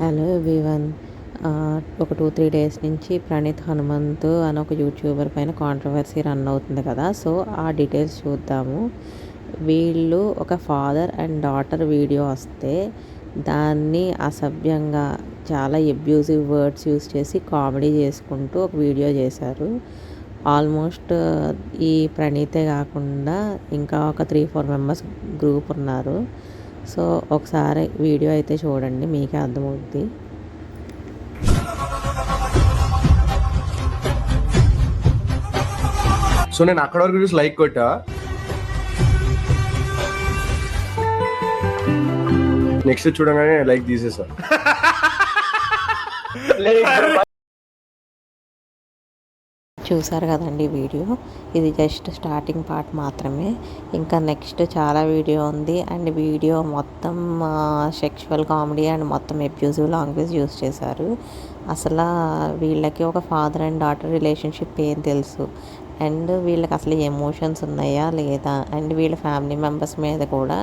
Hello everyone ఒక two three days నుంచి ప్రణీత్ హనుమంత్ అని ఒక యూట్యూబర్ పైన కాంట్రవర్సీ రన్ అవుతుంది కదా. సో ఆ డీటెయిల్స్ చూద్దాము. వీళ్ళు ఒక ఫాదర్ అండ్ డాటర్ వీడియో వస్తే దాన్ని అసభ్యంగా చాలా ఎబ్యూజివ్ వర్డ్స్ యూస్ చేసి కామెడీ చేసుకుంటూ ఒక వీడియో చేశారు. ఆల్మోస్ట్ ఈ ప్రణీతే కాకుండా ఇంకా ఒక త్రీ ఫోర్ మెంబర్స్ గ్రూప్ ఉన్నారు. సో ఒకసారి వీడియో అయితే చూడండి మీకే అర్థమవుద్ది. సో నేను అక్కడ వరకు చూసి లైక్ కొట్టా? నెక్స్ట్ చూడగానే లైక్ తీసేసా. చూసారు కదండి వీడియో? ఇది జస్ట్ స్టార్టింగ్ పార్ట్ మాత్రమే. ఇంకా నెక్స్ట్ చాలా వీడియో ఉంది. అండ్ వీడియో మొత్తం సెక్షువల్ కామెడీ అండ్ మొత్తం ఎబ్యూజివ్ లాంగ్వేజ్ యూస్ చేశారు. అసలు వీళ్ళకి ఒక ఫాదర్ అండ్ డాటర్ రిలేషన్షిప్ ఏం తెలుసు? అండ్ వీళ్ళకి అసలు ఎమోషన్స్ ఉన్నాయా లేదా? అండ్ వీళ్ళ ఫ్యామిలీ మెంబర్స్ మీద కూడా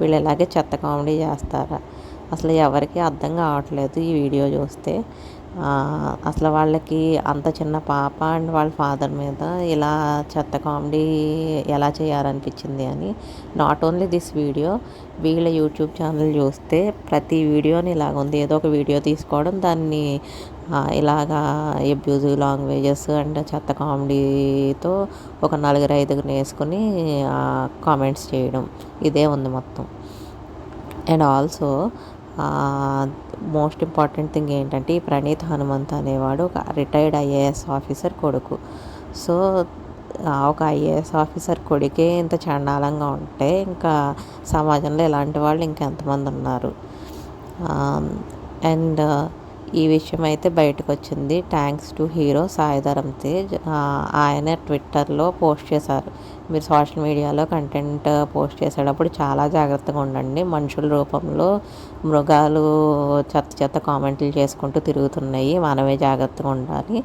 వీళ్ళు ఎలాగే చెత్త కామెడీ చేస్తారా? అసలు ఎవరికి అర్థం కావట్లేదు ఈ వీడియో చూస్తే. అసలు వాళ్ళకి అంత చిన్న పాప అండ్ వాళ్ళ ఫాదర్ మీద ఇలా చెత్త కామెడీ ఎలా చేయాలనిపించింది అని నాట్ ఓన్లీ దిస్ వీడియో వీళ్ళ యూట్యూబ్ ఛానల్ చూస్తే ప్రతి వీడియోని ఇలాగ ఉంది. ఏదో ఒక వీడియో తీసుకోవడం దాన్ని ఇలాగా ఎబ్యూజివ్ లాంగ్వేజెస్ అండ్ చెత్త కామెడీతో ఒక నలుగురు ఐదుగురు వేసుకుని కామెంట్స్ చేయడం. ఇదే ఉంది మొత్తం. And also most important thing ఏంటంటే ఈ ప్రణీత్ హనుమంత్ అనేవాడు ఒక రిటైర్డ్ ఐఏఎస్ ఆఫీసర్ కొడుకు. సో ఒక ఐఏఎస్ ఆఫీసర్ కొడుకే ఇంత చండాలంగా ఉంటే ఇంకా సమాజంలో ఇలాంటి వాళ్ళు ఇంకెంతమంది ఉన్నారు. అండ్ ఈ విషయం అయితే బయటకు వచ్చింది thanks to hero Sai Dharam Tej ఆయన ట్విట్టర్లో పోస్ట్ చేశారు. మీరు సోషల్ మీడియాలో కంటెంట్ పోస్ట్ చేసేటప్పుడు చాలా జాగ్రత్తగా ఉండండి. మనుషుల రూపంలో మృగాలు చెత్త చెత్త కామెంట్లు చేసుకుంటూ తిరుగుతున్నాయి. మనమే జాగ్రత్తగా ఉండాలి.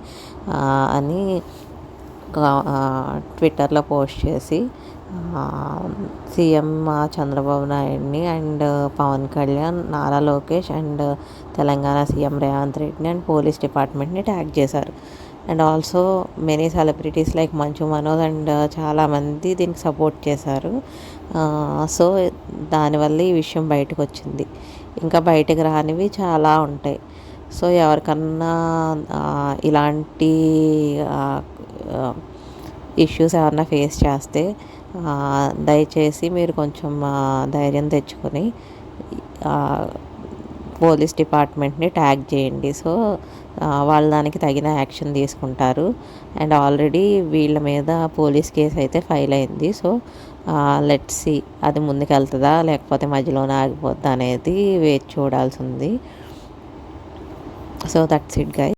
అని ట్విట్టర్లో పోస్ట్ చేసి సీఎం చంద్రబాబు నాయుడిని and Pawan Kalyan Nara Lokesh and Telangana CM Revanth రెడ్డిని అండ్ పోలీస్ డిపార్ట్మెంట్ని ట్యాగ్ చేశారు. And also many celebrities like Manchu Manoj and చాలామంది దీనికి సపోర్ట్ చేశారు. సో దానివల్ల ఈ విషయం బయటకు వచ్చింది. ఇంకా బయటకు రానివి చాలా ఉంటాయి. సో ఎవరికన్నా ఇలాంటి ఇష్యూస్ ఏమన్నా ఫేస్ చేస్తే దయచేసి మీరు కొంచెం ధైర్యం తెచ్చుకొని పోలీస్ డిపార్ట్మెంట్ని ట్యాగ్ చేయండి. సో వాళ్ళు దానికి తగిన యాక్షన్ తీసుకుంటారు. అండ్ ఆల్రెడీ వీళ్ళ మీద పోలీస్ కేసు అయితే ఫైల్ అయింది. సో లెట్ సి అది ముందుకు వెళ్తుందా లేకపోతే మధ్యలోనే ఆగిపోద్దా అనేది వేచి చూడాల్సి ఉంది. So that's it guy